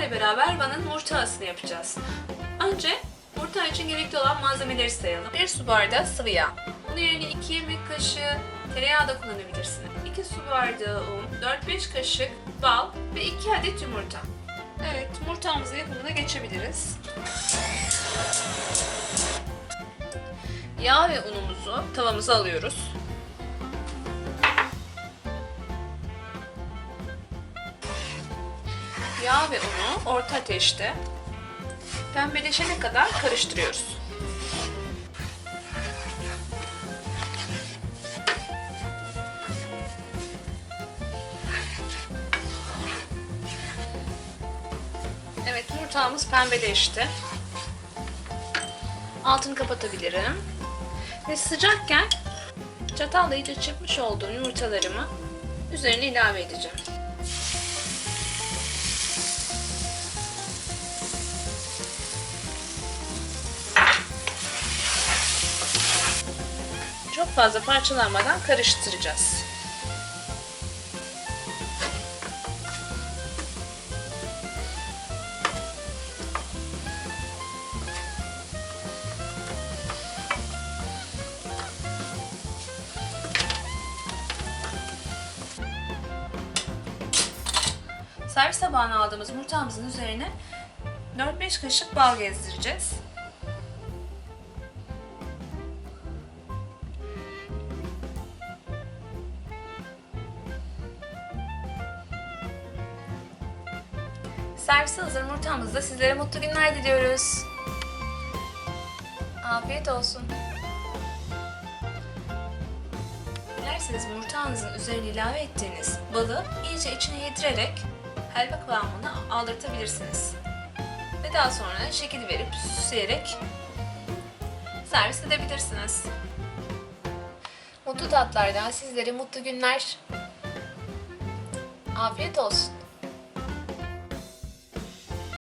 sizlerle beraber Van'ın murtağısını yapacağız. Önce murtağı için gerekli olan malzemeleri sayalım. 1 su bardağı sıvı yağ. Bunun yerine 2 yemek kaşığı tereyağı da kullanabilirsiniz. 2 su bardağı un, 4-5 kaşık bal ve 2 adet yumurta. Evet, murtağımızın yapımına geçebiliriz. Yağ ve unumuzu tavamıza alıyoruz. Yağ ve unu orta ateşte pembeleşene kadar karıştırıyoruz. Evet yumurtamız pembeleşti. Altını kapatabilirim. Ve sıcakken çatalla iyice çırpmış olduğum yumurtalarımı üzerine ilave edeceğim. Fazla parçalanmadan karıştıracağız. Servis tabağına aldığımız murtağımızın üzerine 4-5 kaşık bal gezdireceğiz. Servise hazır murtamızda sizlere mutlu günler diliyoruz. Afiyet olsun. Dilerseniz murtağınızın üzerine ilave ettiğiniz balı iyice içine yedirerek helva kıvamına aldırtabilirsiniz. Ve daha sonra şekil verip süsleyerek servis edebilirsiniz. Mutlu tatlardan sizlere mutlu günler. Afiyet olsun.